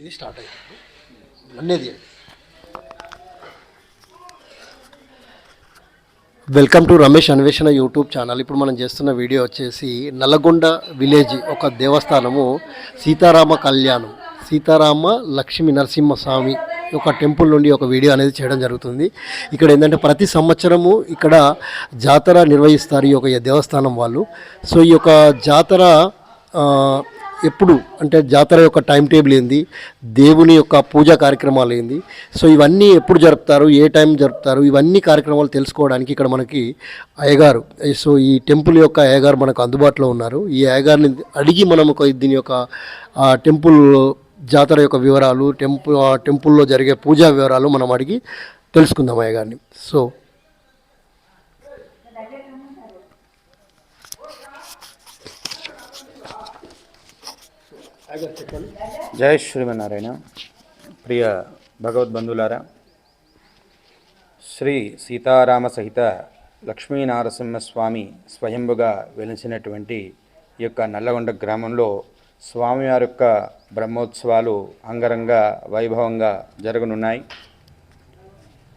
ఇది స్టార్ట్ అయ్యింది అన్నది వెల్కమ్ టు రమేష్ అన్వేషణ యూట్యూబ్ ఛానల్. ఇప్పుడు మనం చేస్తున్న వీడియో వచ్చేసి నల్లగొండ విలేజ్ ఒక దేవస్థానము సీతారామ కళ్యాణం. సీతారామ లక్ష్మీ నరసింహస్వామి ఒక టెంపుల్ నుండి ఒక వీడియో అనేది చేయడం జరుగుతుంది. ఇక్కడ ఏంటంటే ప్రతి సంవత్సరము ఇక్కడ జాతర నిర్వహిస్తారు ఈ యొక్క దేవస్థానం వాళ్ళు. సో ఈ యొక్క జాతర ఎప్పుడు అంటే జాతర యొక్క టైం టేబుల్ ఏంది? దేవుని యొక్క పూజా కార్యక్రమాలు ఏంది? సో ఇవన్నీ ఎప్పుడు జరుపుతారు? ఏ టైం జరుపుతారు? ఇవన్నీ కార్యక్రమాలు తెలుసుకోవడానికి ఇక్కడ మనకి అయ్యగారు సో ఈ టెంపుల్ యొక్క అయ్యగారు మనకు అందుబాటులో ఉన్నారు. ఈ అయ్యగారిని అడిగి మనం ఒక దీని యొక్క టెంపుల్ జాతర యొక్క వివరాలు టెంపుల్ ఆ టెంపుల్లో జరిగే పూజా వివరాలు మనం అడిగి తెలుసుకుందాం అయ్యగారిని. సో జయ శ్రీమన్నారాయణ. ప్రియ భగవద్బంధులారా శ్రీ సీతారామ సహిత లక్ష్మీనారసింహస్వామి స్వయంభుగా వెలిసినటువంటి ఈ యొక్క నల్లగొండ గ్రామంలో స్వామివారి యొక్క బ్రహ్మోత్సవాలు అంగరంగ వైభవంగా జరగనున్నాయి.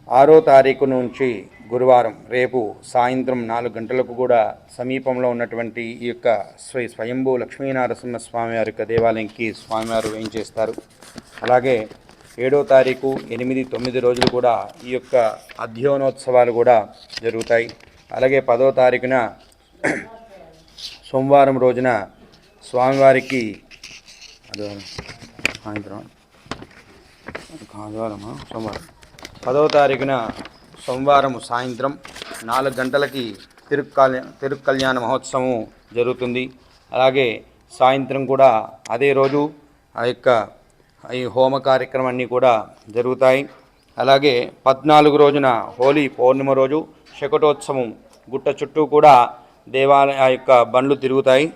ఆరో తారీఖు నుంచి గురువారం రేపు సాయంత్రం నాలుగు గంటలకు కూడా సమీపంలో ఉన్నటువంటి ఈ యొక్క శ్రీ స్వయంభూ లక్ష్మీనరసింహ స్వామి వారి యొక్క దేవాలయంకి స్వామివారు వేయించేస్తారు అలాగే ఏడో తారీఖు ఎనిమిది తొమ్మిది రోజులు కూడా ఈ యొక్క అధ్యయనోత్సవాలు కూడా జరుగుతాయి. అలాగే పదో తారీఖున సోమవారం రోజున స్వామివారికి అదే సాయంత్రం. ఆదివారమా సోమవారం. పదవ తారీఖున సోమవారం సాయంత్రం నాలుగు గంటలకి తిరుక్కల్యా తిరుక్కల్యాణ మహోత్సవం జరుగుతుంది. అలాగే సాయంత్రం కూడా అదే రోజు ఆ యొక్క ఈ హోమ కార్యక్రమాన్ని కూడా జరుగుతాయి. అలాగే పద్నాలుగు రోజున హోలీ పౌర్ణిమ రోజు శకటోత్సవం గుట్ట చుట్టూ కూడా దేవాలయ ఆ యొక్క బండ్లు తిరుగుతాయి.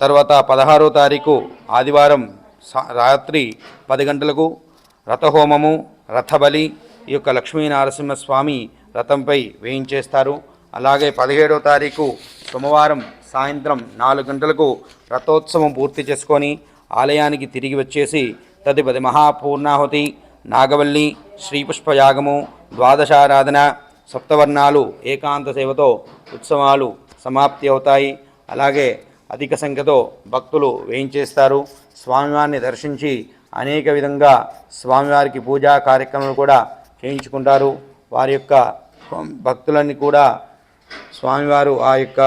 తర్వాత పదహారో తారీఖు ఆదివారం సా- రాత్రి పది గంటలకు రథహోమము రథబలి ఈ యొక్క లక్ష్మీనరసింహస్వామి రథంపై వేయించేస్తారు. అలాగే పదిహేడో తారీఖు సోమవారం సాయంత్రం నాలుగు గంటలకు రథోత్సవం పూర్తి చేసుకొని ఆలయానికి తిరిగి వచ్చేసి తదుపరి మహాపూర్ణాహుతి నాగవల్లి శ్రీపుష్పయాగము ద్వాదశారాధన సప్తవర్ణాలు ఏకాంత సేవతో ఉత్సవాలు సమాప్తి అవుతాయి. అలాగే అధిక సంఖ్యతో భక్తులు వేయించేస్తారు. స్వామివారిని దర్శించి అనేక విధంగా స్వామివారికి పూజా కార్యక్రమాలు కూడా చేయించుకుంటారు. వారి యొక్క భక్తులన్నీ కూడా స్వామివారు ఆ యొక్క